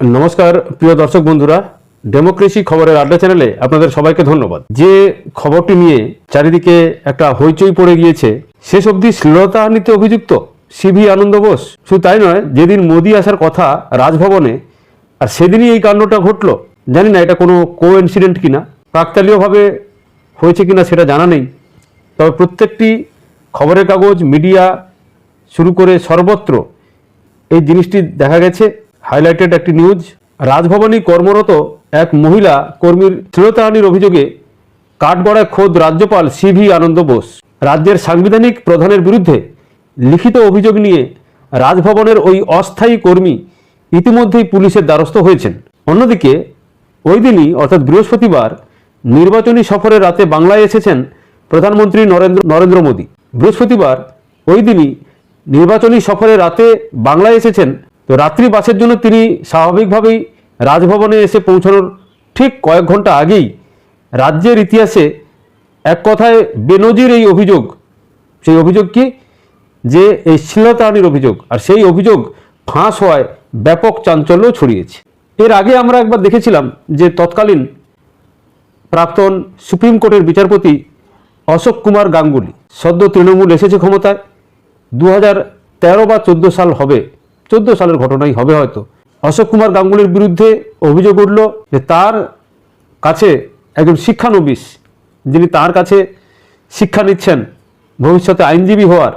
নমস্কার, প্রিয় দর্শক বন্ধুরা ডেমোক্রেসি খবরের আড্ডা চ্যানেলে আপনাদের সবাইকে ধন্যবাদ। যে খবরটি নিয়ে চারিদিকে একটা হইচই পড়ে গিয়েছে, শেষ অবধি শ্লীলতাহানিতে অভিযুক্ত সিভি আনন্দ বোস। শুধু তাই নয়, যেদিন মোদী আসার কথা রাজভবনে, আর সেদিনই এই কাণ্ডটা ঘটলো, জানি না এটা কোনো কো ইনসিডেন্ট কিনা কাকতালীয়ভাবে হয়েছে কিনা সেটা জানা নেই। তবে প্রত্যেকটি খবরের কাগজ মিডিয়া শুরু করে সর্বত্র এই জিনিসটি দেখা গেছে। হাইলাইটেড একটি নিউজ। রাজভবনে কর্মরত এক মহিলা কর্মীর শ্লীলতাহানির অভিযোগে কাঠগড়ায় খোদ রাজ্যপাল সিভি আনন্দ বোস। রাজ্যের সাংবিধানিক প্রধানের বিরুদ্ধে লিখিত অভিযোগ নিয়ে রাজভবনের ওই অস্থায়ী কর্মী ইতিমধ্যেই পুলিশের দ্বারস্থ হয়েছেন। অন্যদিকে, ওই দিনই, অর্থাৎ বৃহস্পতিবার, নির্বাচনী সফরে রাতে বাংলায় এসেছেন প্রধানমন্ত্রী নরেন্দ্র নরেন্দ্র মোদী। বৃহস্পতিবার, ওই দিনই নির্বাচনী সফরে রাতে বাংলায় এসেছেন তো রাত্রি বাসের জন্য তিনি স্বাভাবিকভাবেই রাজভবনে এসে পৌঁছানোর ঠিক কয়েক ঘণ্টা আগেই রাজ্যের ইতিহাসে এক কথায় বেনজির এই অভিযোগ, সেই অভিযোগ কি? যে এই শ্লীলতাহানির অভিযোগ আর সেই অভিযোগ ফাঁস হওয়ায় ব্যাপক চাঞ্চল্য ছড়িয়েছে। এর আগে আমরা একবার দেখেছিলাম যে তৎকালীন প্রাক্তন সুপ্রিম কোর্টের বিচারপতি অশোক কুমার গাঙ্গুলি, সদ্য তৃণমূল এসেছে ক্ষমতায় দু হাজার তেরো বা চোদ্দ সাল হবে চোদ্দ সালের ঘটনাই হবে হয়তো। অশোক কুমার গাঙ্গুলির বিরুদ্ধে অভিযোগ উঠল যে তার কাছে একজন শিক্ষানবিশ, যিনি তার কাছে শিক্ষা নিচ্ছেন, ভবিষ্যতে আইনজীবী হওয়ার,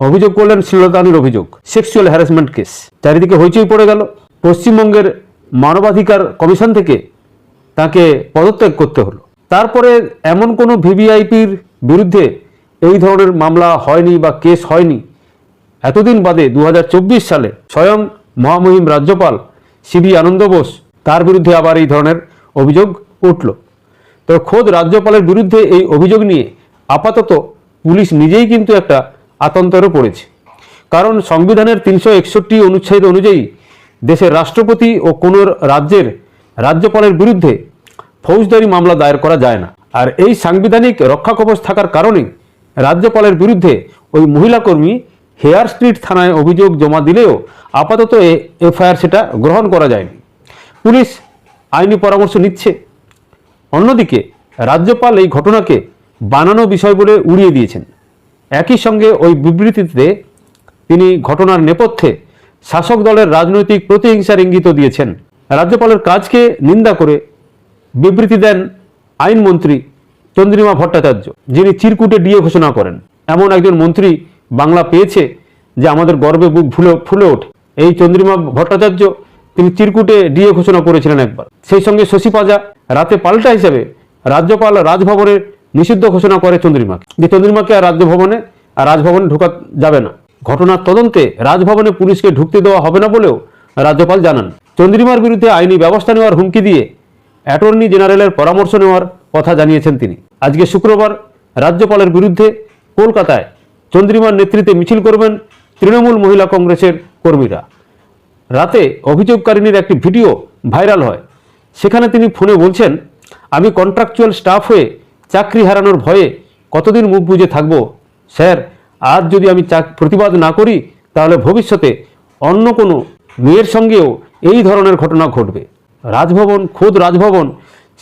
অভিযোগ করলেন শ্লীলতাহানির অভিযোগ সেক্সুয়াল হ্যারাসমেন্ট কেস চারিদিকে হইচই পড়ে গেল। পশ্চিমবঙ্গের মানবাধিকার কমিশন থেকে তাকে পদত্যাগ করতে হলো। তারপরে এমন কোনো ভিভিআইপির বিরুদ্ধে এই ধরনের মামলা হয়নি বা কেস হয়নি এতদিন বাদে দু হাজার চব্বিশ সালে স্বয়ং মহামহিম রাজ্যপাল সিবি আনন্দ বোস তার বিরুদ্ধে আবার এই ধরনের অভিযোগ উঠল। তো খোদ রাজ্যপালের বিরুদ্ধে এই অভিযোগ নিয়ে আপাতত পুলিশ নিজেই কিন্তু একটা আতন্তরে পড়েছে। কারণ সংবিধানের তিনশো একষট্টি অনুচ্ছেদ অনুযায়ী দেশের রাষ্ট্রপতি ও কোনো রাজ্যের রাজ্যপালের বিরুদ্ধে ফৌজদারি মামলা দায়ের করা যায় না। আর এই সাংবিধানিক রক্ষাকবচ থাকার কারণেই রাজ্যপালের বিরুদ্ধে ওই মহিলা কর্মী হেয়ার স্ট্রিট থানায় অভিযোগ জমা দিলেও আপাতত এ এফআইআর সেটা গ্রহণ করা যায়নি। পুলিশ আইনি পরামর্শ নিচ্ছে। অন্যদিকে রাজ্যপাল এই ঘটনাকে বানানো বিষয় বলে উড়িয়ে দিয়েছেন। একই সঙ্গে ওই বিবৃতিতে তিনি ঘটনার নেপথ্যে শাসক দলের রাজনৈতিক প্রতিহিংসার ইঙ্গিত দিয়েছেন। রাজ্যপালের কাজকে নিন্দা করে বিবৃতি দেন আইনমন্ত্রী চন্দ্রিমা ভট্টাচার্য, যিনি চিরকুটে ডিএ ঘোষণা করেন। এমন একজন মন্ত্রী বাংলা পেয়েছে যে আমাদের গর্বে বুক ফুলে ফুলে ওঠে। এই চন্দ্রিমা ভট্টাচার্য তিনি চিরকুটে ডিএ ঘোষণা করেছিলেন একবার। সেই সঙ্গে শশী পাজা রাতে পাল্টা হিসাবে রাজ্যপাল রাজভবনে নিষিদ্ধ ঘোষণা করে চন্দ্রিমাকে। যে চন্দ্রিমাকে আর রাজ্যভবনে, আর রাজভবনে ঢোকা যাবে না। ঘটনার তদন্তে রাজভবনে পুলিশকে ঢুকতে দেওয়া হবে না বলেও রাজ্যপাল জানান। চন্দ্রিমার বিরুদ্ধে আইনি ব্যবস্থা নেওয়ার হুমকি দিয়ে অ্যাটর্নি জেনারেলের পরামর্শ নেওয়ার কথা জানিয়েছেন তিনি। আজকে শুক্রবার রাজ্যপালের বিরুদ্ধে কলকাতায় চন্দ্রিমার নেতৃত্বে মিছিল করবেন তৃণমূল মহিলা কংগ্রেসের কর্মীরা। রাতে অভিযোগকারিনীর একটি ভিডিও ভাইরাল হয়। সেখানে তিনি ফোনে বলছেন, আমি কন্ট্রাকচুয়াল স্টাফ হয়ে চাকরি হারানোর ভয়ে কতদিন মুখ বুজে থাকব? স্যার, আজ যদি আমি প্রতিবাদ না করি, তাহলে ভবিষ্যতে অন্য কোনো মেয়ের সঙ্গেও এই ধরনের ঘটনা ঘটবে। রাজভবন, খোদ রাজভবন,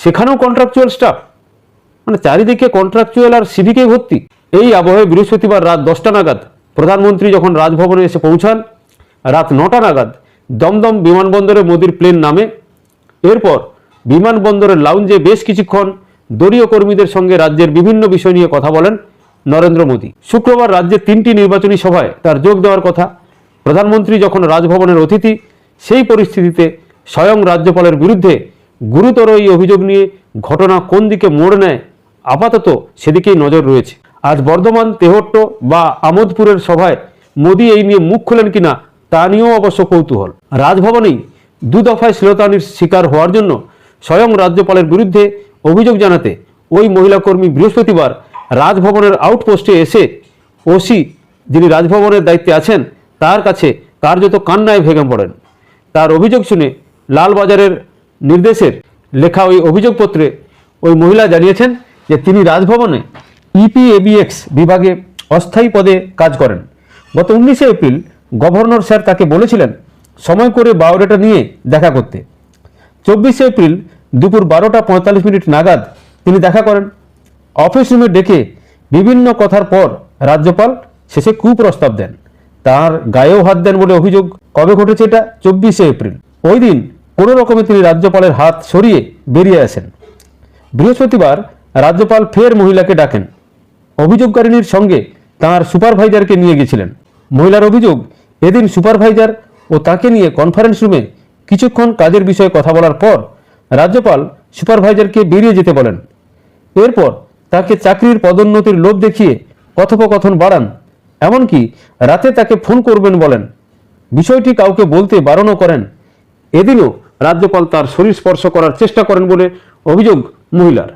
সেখানেও কন্ট্রাকচুয়াল স্টাফ। মানে চারিদিকে কন্ট্রাকচুয়াল আর সিভিকে ভর্তি। এই আবহে বৃহস্পতিবার রাত দশটা নাগাদ প্রধানমন্ত্রী যখন রাজভবনে এসে পৌঁছান, রাত নটা নাগাদ দমদম বিমানবন্দরে মোদির প্লেন নামে। এরপর বিমানবন্দরের লাউঞ্জে বেশ কিছুক্ষণ দলীয় কর্মীদের সঙ্গে রাজ্যের বিভিন্ন বিষয় নিয়ে কথা বলেন নরেন্দ্র মোদী। শুক্রবার রাজ্যে তিনটি নির্বাচনী সভায় তার যোগ দেওয়ার কথা প্রধানমন্ত্রী যখন রাজভবনের অতিথি, সেই পরিস্থিতিতে স্বয়ং রাজ্যপালের বিরুদ্ধে গুরুতর এই অভিযোগ নিয়ে ঘটনা কোন দিকে মোড় নেয়, আপাতত সেদিকেই নজর রয়েছে। আজ বর্ধমান, তেহট্ট বা আমোদপুরের সভায় মোদী এই নিয়ে মুখ খোলেন কিনা তা নিয়েও অবশ্য কৌতূহল। রাজভবনেই দু দফায় শ্লীলতাহানির শিকার হওয়ার জন্য স্বয়ং রাজ্যপালের বিরুদ্ধে অভিযোগ জানাতে ওই মহিলা কর্মী বৃহস্পতিবার রাজভবনের আউটপোস্টে এসে ওসি যিনি রাজভবনের দায়িত্বে আছেন, তার কাছে কার্যত কান্নায় ভেঙে পড়েন। তার অভিযোগ শুনে লালবাজারের নির্দেশের লেখা ওই অভিযোগপত্রে ওই মহিলা জানিয়েছেন যে তিনি রাজভবনে ইপিএবিএক্স বিভাগে অস্থায়ী পদে কাজ করেন। গত উনিশে এপ্রিল গভর্নর স্যার তাকে বলেছিলেন, সময় করে বায়োডাটা নিয়ে দেখা করতে। চব্বিশে এপ্রিল দুপুর বারোটা পঁয়তাল্লিশ মিনিট নাগাদ তিনি দেখা করেন। অফিস রুমে ডেকে বিভিন্ন কথার পর রাজ্যপাল শেষে কুপ্রস্তাব দেন। তার গায়েও হাত দেন বলে অভিযোগ। কবে ঘটেছে এটা? চব্বিশে এপ্রিল। ওই দিন কোনো রকমে তিনি রাজ্যপালের হাত সরিয়ে বেরিয়ে আসেন। বৃহস্পতিবার রাজ্যপাল ফের মহিলাকে ডাকেন। অভিযোগকারিনীর সঙ্গে তার সুপারভাইজারকে নিয়ে গেছিলেন। মহিলার অভিযোগ, এদিন সুপারভাইজার ও তাকে নিয়ে কনফারেন্স রুমে কিছুক্ষণ কাজের বিষয়ে কথা বলার পর রাজ্যপাল সুপারভাইজারকে বেরিয়ে যেতে বলেন। এরপর তাকে চাকরির পদোন্নতির লোভ দেখিয়ে কথোপকথন বাড়ান, এমনকি রাতে তাকে ফোন করবেন বলেন। বিষয়টি কাউকে বলতে বারণও করেন। এদিনও রাজ্যপাল তার শরীর স্পর্শ করার চেষ্টা করেন বলে অভিযোগ মহিলার।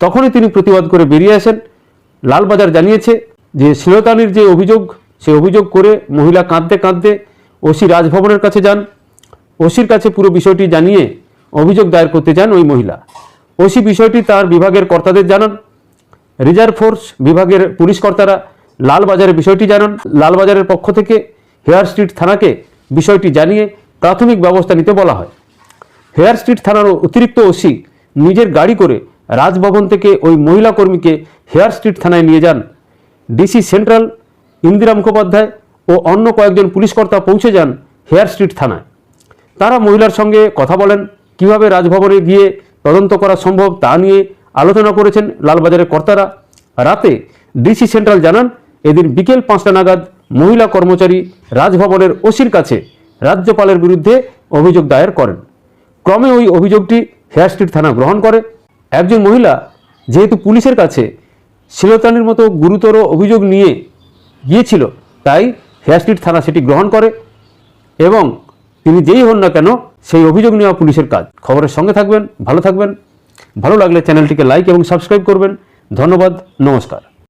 তখনই তিনি প্রতিবাদ করে বেরিয়ে আসেন। লালবাজার জানিয়েছে যে শ্লীলতানির যে অভিযোগ, সে অভিযোগ করে মহিলা কাঁদতে কাঁদতে ওসি রাজভবনের কাছে যান। ওসির কাছে পুরো বিষয়টি জানিয়ে অভিযোগ দায়ের করতে যান ওই মহিলা। ওসি বিষয়টি তার বিভাগের কর্তাদের জানান। রিজার্ভ ফোর্স বিভাগের পুলিশ কর্তারা লালবাজারের বিষয়টি জানান। লালবাজারের পক্ষ থেকে হেয়ার স্ট্রিট থানাকে বিষয়টি জানিয়ে প্রাথমিক ব্যবস্থা নিতে বলা হয়। হেয়ার স্ট্রিট থানার অতিরিক্ত ওসি নিজের গাড়ি করে রাজভবন থেকে ওই মহিলা কর্মীকে হেয়ার স্ট্রিট থানায় নিয়ে যান। ডিসি সেন্ট্রাল, ইন্দিরা মুখোপাধ্যায় ও অন্য কয়েকজন পুলিশকর্তা পৌঁছে যান হেয়ার স্ট্রিট থানায়। তারা মহিলার সঙ্গে কথা বলেন, কীভাবে রাজভবনে গিয়ে তদন্ত করা সম্ভব তা নিয়ে আলোচনা করেছেন লালবাজারের কর্তারা। রাতে ডিসি সেন্ট্রাল জানান, এদিন বিকেল পাঁচটা নাগাদ মহিলা কর্মচারী রাজভবনের ওসির কাছে রাজ্যপালের বিরুদ্ধে অভিযোগ দায়ের করেন। ক্রমে ওই অভিযোগটি হেয়ার স্ট্রিট থানা গ্রহণ করে। একজন মহিলা যেহেতু পুলিশের কাছে শিলতানির মতো গুরুতর অভিযোগ নিয়ে গিয়েছিল, তাই হেয়ারস্ট্রিট থানা সেটি গ্রহণ করে এবং তিনি যেই হন না কেন সেই অভিযোগ নেওয়া পুলিশের কাজ। খবরের সঙ্গে থাকবেন, ভালো থাকবেন। ভালো লাগলে চ্যানেলটিকে লাইক এবং সাবস্ক্রাইব করবেন। ধন্যবাদ, নমস্কার।